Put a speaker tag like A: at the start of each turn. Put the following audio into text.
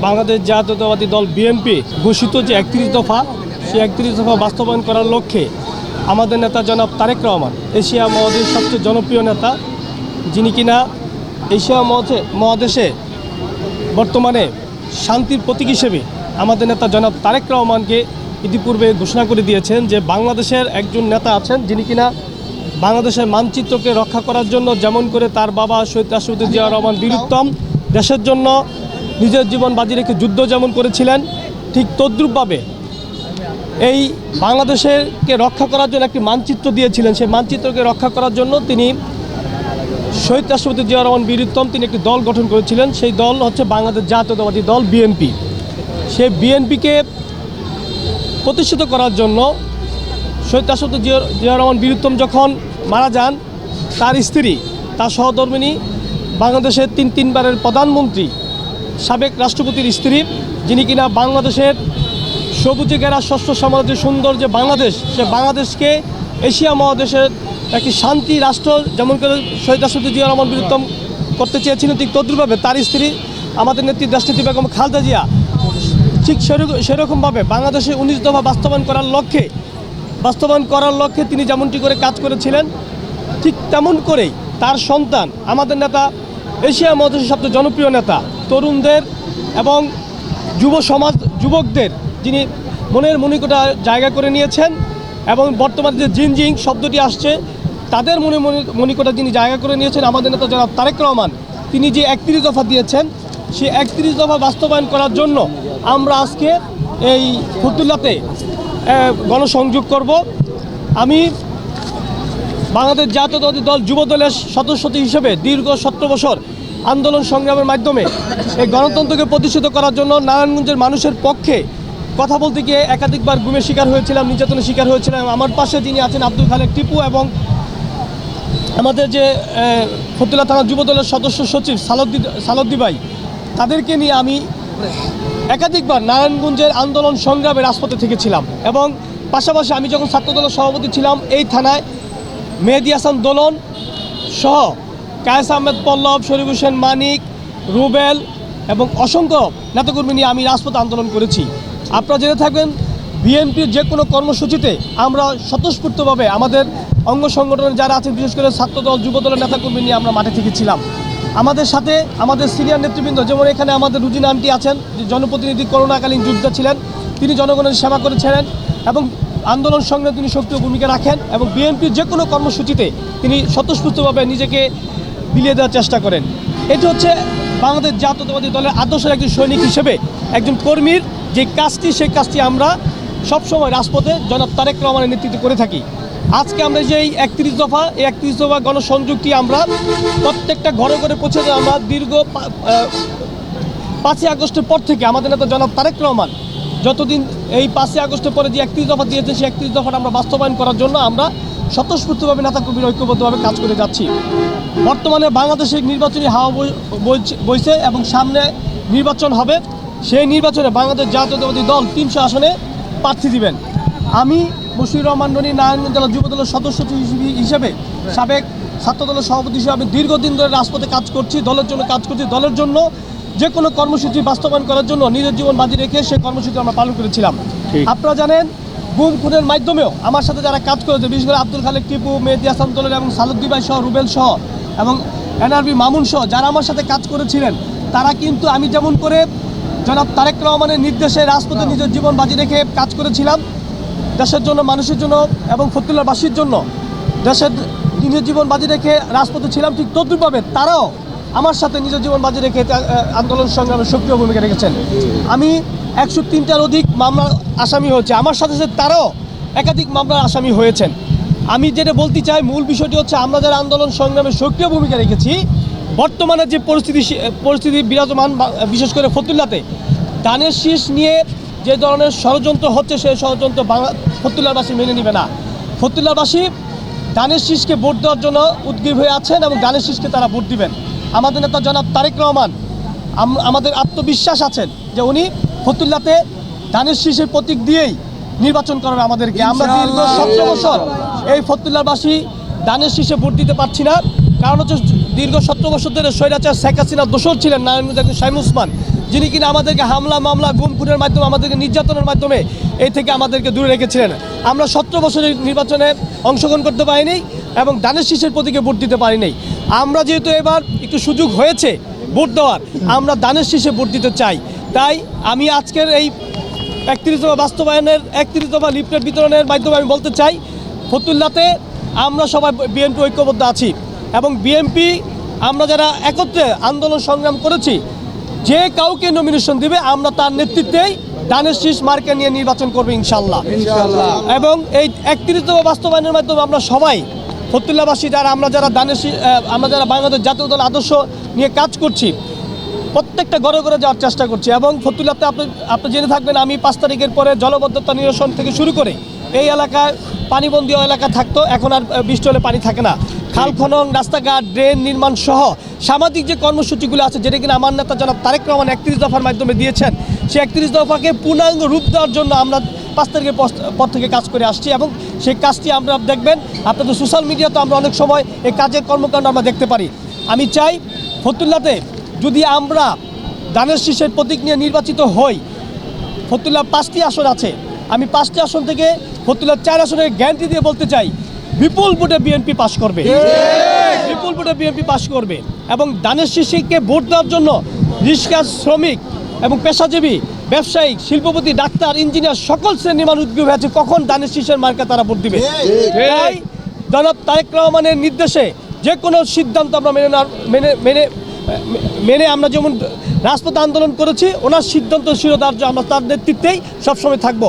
A: বাংলাদেশ জাতীয়তাবাদী দল বিএনপি ঘোষিত যে একত্রিশ দফা, সেই একত্রিশ দফা বাস্তবায়ন করার লক্ষ্যে আমাদের নেতা জনাব তারেক রহমান, এশিয়া মহাদেশের সবচেয়ে জনপ্রিয় নেতা, যিনি কিনা এশিয়া মহাদে- মহাদেশে বর্তমানে শান্তির প্রতীক হিসেবে আমাদের নেতা জনাব তারেক রহমানকে ইতিপূর্বে ঘোষণা করে দিয়েছেন যে বাংলাদেশের একজন নেতা আছেন, যিনি কিনা বাংলাদেশের মানচিত্রকে রক্ষা করার জন্য যেমন করে তার বাবা শহীদ রাষ্ট্রপতি জিয়া রহমান বীরুত্তম দেশের জন্য নিজের জীবন বাজি রেখে যুদ্ধ যেমন করেছিলেন, ঠিক তদ্রূপভাবে এই বাংলাদেশেরকে রক্ষা করার জন্য একটি মানচিত্র দিয়েছিলেন। সেই মানচিত্রকে রক্ষা করার জন্য তিনি শহীদ রাষ্ট্রপতি জিয়া রহমান বীরুত্তম তিনি একটি দল গঠন করেছিলেন। সেই দল হচ্ছে বাংলাদেশ জাতীয়তাবাদী দল বিএনপি। সেই বিএনপিকে প্রতিষ্ঠিত করার জন্য শহীদ রাষ্ট্রপতি জিয়া জিয়া রহমান বীরুত্তম যখন মারা যান, তার স্ত্রী, তার সহধর্মিনী বাংলাদেশের তিন তিনবারের প্রধানমন্ত্রী সাবেক রাষ্ট্রপতির স্ত্রী, যিনি কিনা বাংলাদেশের সবুজে গেরা শস্য সমাজে সুন্দর যে বাংলাদেশ, সে বাংলাদেশকে এশিয়া মহাদেশের একটি শান্তি রাষ্ট্র যেমন করে শহীদ রাষ্ট্রপতি জিয়া রহমান বীরুত্তম করতে চেয়েছিলেন, ঠিক তদ্রুপভাবে তার স্ত্রী আমাদের নেত্রী দেশনেত্রী বেগম খালদা জিয়া, ঠিক সেরকম সেরকমভাবে বাংলাদেশে উনিশ দফা বাস্তবায়ন করার লক্ষ্যে বাস্তবায়ন করার লক্ষ্যে তিনি যেমনটি করে কাজ করেছিলেন, ঠিক তেমন করেই তার সন্তান, আমাদের নেতা এশিয়া মহাদেশের সবচেয়ে জনপ্রিয় নেতা, তরুণদের এবং যুব সমাজ, যুবকদের, যিনি মনের মনিকোটা জায়গা করে নিয়েছেন এবং বর্তমানে যে জিনজিং শব্দটি আসছে, তাদের মনে মনি- মনিকটা যিনি জায়গা করে নিয়েছেন, আমাদের নেতা জনাব তারেক রহমান, তিনি যে একত্রিশ দফা দিয়েছেন সেই একত্রিশ দফা বাস্তবায়ন করার জন্য আমরা আজকে এই ফতুল্লাতে গণসংযোগ করব। আমি বাংলাদেশ জাতীয়তাবাদী দল যুব দলের সদস্য হিসেবে দীর্ঘ সতেরো বছর আন্দোলন সংগ্রামের মাধ্যমে এই গণতন্ত্রকে প্রতিষ্ঠিত করার জন্য নারায়ণগঞ্জের মানুষের পক্ষে কথা বলতে গিয়ে একাধিকবার গুমের শিকার হয়েছিলাম, নির্যাতনের শিকার হয়েছিলাম। আমার পাশে যিনি আছেন আব্দুল খালেক টিপু এবং আমাদের যে ফতুল্লা থানা যুব দলের সদস্য সচিব সালদ্দি সালদ্দি ভাই, তাদেরকে নিয়ে আমি একাধিকবার নারায়ণগঞ্জের আন্দোলন সংগ্রামে রাজপথে থেকেছিলাম এবং পাশাপাশি আমি যখন ছাত্রদলের সভাপতি ছিলাম, এই থানায় মেহেদি হাসান দোলন সহ কায়েস আহমেদ পল্লব, শরীফ হোসেন মানিক, রুবেল এবং অসংখ্য নেতাকর্মী নিয়ে আমি রাজপথে আন্দোলন করেছি। আপনারা জেনে থাকবেন, বিএনপির যে কোনো কর্মসূচিতে আমরা স্বতঃস্ফূর্তভাবে আমাদের অঙ্গ সংগঠনের যারা আছেন, বিশেষ করে ছাত্রদল, যুবদলের নেতাকর্মী নিয়ে আমরা মাঠে থেকেছিলাম। আমাদের সাথে আমাদের সিনিয়র নেতৃবৃন্দ, যেমন এখানে আমাদের রুজিনা আন্টি আছেন, যে জনপ্রতিনিধি করোনাকালীন যোদ্ধা ছিলেন, তিনি জনগণের সেবা করেছিলেন এবং আন্দোলন সংগ্রামে তিনি সক্রিয় ভূমিকা রাখেন এবং বিএনপির যে কোনো কর্মসূচিতে তিনি স্বতঃস্ফূর্তভাবে নিজেকে বিলিয়ে দেওয়ার চেষ্টা করেন। এটি হচ্ছে বাংলাদেশ জাতীয়তাবাদী দলের আদর্শের একজন সৈনিক হিসেবে একজন কর্মীর যে কাজটি, সেই কাজটি আমরা সবসময় রাজপথে জনাব তারেক রহমানের নেতৃত্বে করে থাকি। আজকে আমরা যে এই একত্রিশ দফা, এই একত্রিশ দফা গণসংযোগটি আমরা প্রত্যেকটা ঘরে ঘরে পৌঁছে আমরা দীর্ঘ পাঁচই আগস্টের পর থেকে আমাদের নেতা জনাব তারেক রহমান যতদিন এই পাঁচই আগস্টের পরে যে একত্রিশ দফা দিয়েছে, সেই একত্রিশ দফাটা আমরা বাস্তবায়ন করার জন্য আমরা স্বতঃস্ফূর্তভাবে নেতা কর্মীর ঐক্যবদ্ধভাবে কাজ করে যাচ্ছি। বর্তমানে বাংলাদেশে নির্বাচনী হাওয়া বই- বইছে- এবং সামনে নির্বাচন হবে। সেই নির্বাচনে বাংলাদেশ জাতীয়তাবাদী দল তিনশো আসনে প্রার্থী দিবেন। আমি মুশির রহমান রনি, নারায়ণগঞ্জ জেলা যুব দলের সদস্য হিসেবে- সাবেক ছাত্র দলের সভাপতি হিসেবে দীর্ঘদিন ধরে রাজপথে কাজ করছি, দলের জন্য কাজ করছি, দলের জন্য যে কোনো কর্মসূচি বাস্তবায়ন করার জন্য নিজের জীবন বাজি রেখে সেই কর্মসূচি আমরা পালন করেছিলাম। আপনারা জানেন গুম খুনের মাধ্যমেও আমার সাথে যারা কাজ করেছে বিশেষ করে আব্দুল খালেক টিপু মেহেদি হাসান দলের এবং সালুদ্দি ভাই সহ রুবেল সহ এবং এনআরবি মামুন সহ যারা আমার সাথে কাজ করেছিলেন তারা কিন্তু আমি যেমন করে জনাব তারেক রহমানের নির্দেশে রাজপথে নিজের জীবন বাজি রেখে কাজ করেছিলাম দেশের জন্য মানুষের জন্য এবং ফতুল্লাবাসীর জন্য দেশের নিজের জীবন বাজি রেখে রাজপথে ছিলাম ঠিক তদ্রুপভাবে তারাও আমার সাথে নিজের জীবন বাজি রেখে আন্দোলন সংগ্রামে সক্রিয় ভূমিকা রেখেছেন। আমি একশো তিনটার অধিক মামলার আসামি হয়েছে। আমার সাথে সাথে তারাও একাধিক মামলার আসামি হয়েছেন। আমি যেটা বলতে চাই, মূল বিষয়টি হচ্ছে আমরা যারা আন্দোলন সংগ্রামে সক্রিয় ভূমিকা রেখেছি, বর্তমানে যে পরিস্থিতি পরিস্থিতি বিরাজমান বিশেষ করে ফতুল্লাতে, ধানের শীষ নিয়ে যে ধরনের ষড়যন্ত্র হচ্ছে, সেই ষড়যন্ত্র বাংলা ফতুল্লাবাসী মেনে নেবে না। ফতুল্লাবাসী ধানের শীষকে ভোট দেওয়ার জন্য উদ্গ্রীব হয়ে আছেন এবং ধানের শীষকে তারা ভোট দিবেন। আমাদের নেতা জনাব তারেক রহমান আম- আমাদের আত্মবিশ্বাস আছেন যে উনি ফতুল্লাতে ধানের শীষের প্রতীক দিয়েই নির্বাচন করবে আমাদেরকে। আমরা দীর্ঘ সতেরো বছর এই ফতুল্লাবাসী ধানের শীষে ভোট দিতে পারছি না। কারণ হচ্ছে দীর্ঘ সতেরো বছর ধরে স্বৈরাচার শেখ হাসিনা দোষর ছিলেন নারায়ণগঞ্জ শাইম উসমান যিনি কিনা আমাদেরকে হামলা মামলা গুম খুনের মাধ্যমে আমাদেরকে নির্যাতনের মাধ্যমে এই থেকে আমাদেরকে দূরে রেখেছিলেন। আমরা সতেরো বছরের নির্বাচনে অংশগ্রহণ করতে পারিনি। এবং দানের শীষের প্রতীকে ভোট দিতে পারিনি আমরা যেহেতু এবার একটু সুযোগ হয়েছে ভোট দেওয়ার আমরা দানের শীষে ভোট দিতে চাই। তাই আমি আজকের এই একত্রিশ দফা বাস্তবায়নের একত্রিশ দফা লিফলেট বিতরণের মাধ্যমে আমি বলতে চাই ফতুল্লাতে আমরা সবাই বিএনপি ঐক্যবদ্ধ আছি এবং বিএনপি আমরা যারা একত্রে আন্দোলন সংগ্রাম করেছি যে কাউকে নমিনেশন দিবে আমরা তার নেতৃত্বেই দানের শীষ মার্কে নিয়ে নির্বাচন করব ইনশাল্লাহ। এবং এই একত্রিশ দফা বাস্তবায়নের মাধ্যমে আমরা সবাই ফতুল্লাবাসী যারা, আমরা যারা দানের আমরা যারা বাংলাদেশ জাতীয় দল আদর্শ নিয়ে কাজ করছি, প্রত্যেকটা ঘরে ঘরে যাওয়ার চেষ্টা করছি এবং ফতুল্লাতে আপনি আপনি জেনে থাকবেন, আমি পাঁচ তারিখের পরে জলবদ্ধতা নিরসন থেকে শুরু করে এই এলাকায় পানিবন্দী এলাকা থাকতো, এখন আর বৃষ্টি হলে পানি থাকে না। খাল, খনন, রাস্তাঘাট, ড্রেন নির্মাণ সহ সামাজিক যে কর্মসূচিগুলো আছে, যেটা কিনা আমার নেতা জনাব তারেক রহমান একত্রিশ দফার মাধ্যমে দিয়েছেন, সেই একত্রিশ দফাকে পূর্ণাঙ্গ রূপ দেওয়ার জন্য আমরা পাঁচ তারিখের পর- থেকে কাজ করে আসছি এবং সেই কাজটি আমরা দেখবেন, আপনাদের সোশ্যাল মিডিয়াতে আমরা অনেক সময় এই কাজের কর্মকাণ্ড আমরা দেখতে পারি। আমি চাই ফতুল্লাতে যদি আমরা দানের শীষের প্রতীক নিয়ে নির্বাচিত হই ফতুল্লা পাঁচটি আসন আছে। আমি পাঁচটি আসন থেকে ফতুল্লার চার আসনের গ্যারান্টি দিয়ে বলতে চাই, বিপুল ভোটে বিএনপি পাশ করবে। বিপুল ভোটে বিএনপি পাশ করবে এবং দানের শীষকে ভোট দেওয়ার জন্য রিক্সা শ্রমিক এবং পেশাজীবী ব্যবসায়িক শিল্পপতি ডাক্তার ইঞ্জিনিয়ার সকল শ্রেণির মানুষ উদ্যোগ হয়েছে। কখন দানের শীষের মার্কা তারা ভোট দিবে? তাই জনাব তারেক রহমানের নির্দেশে যে কোনো সিদ্ধান্ত আমরা মেনে না মেনে মেনে মেনে আমরা যেমন রাজপথ আন্দোলন করেছি ওনার সিদ্ধান্তশীলতার শিরোধার্য আমরা তার নেতৃত্বেই সবসময় থাকব।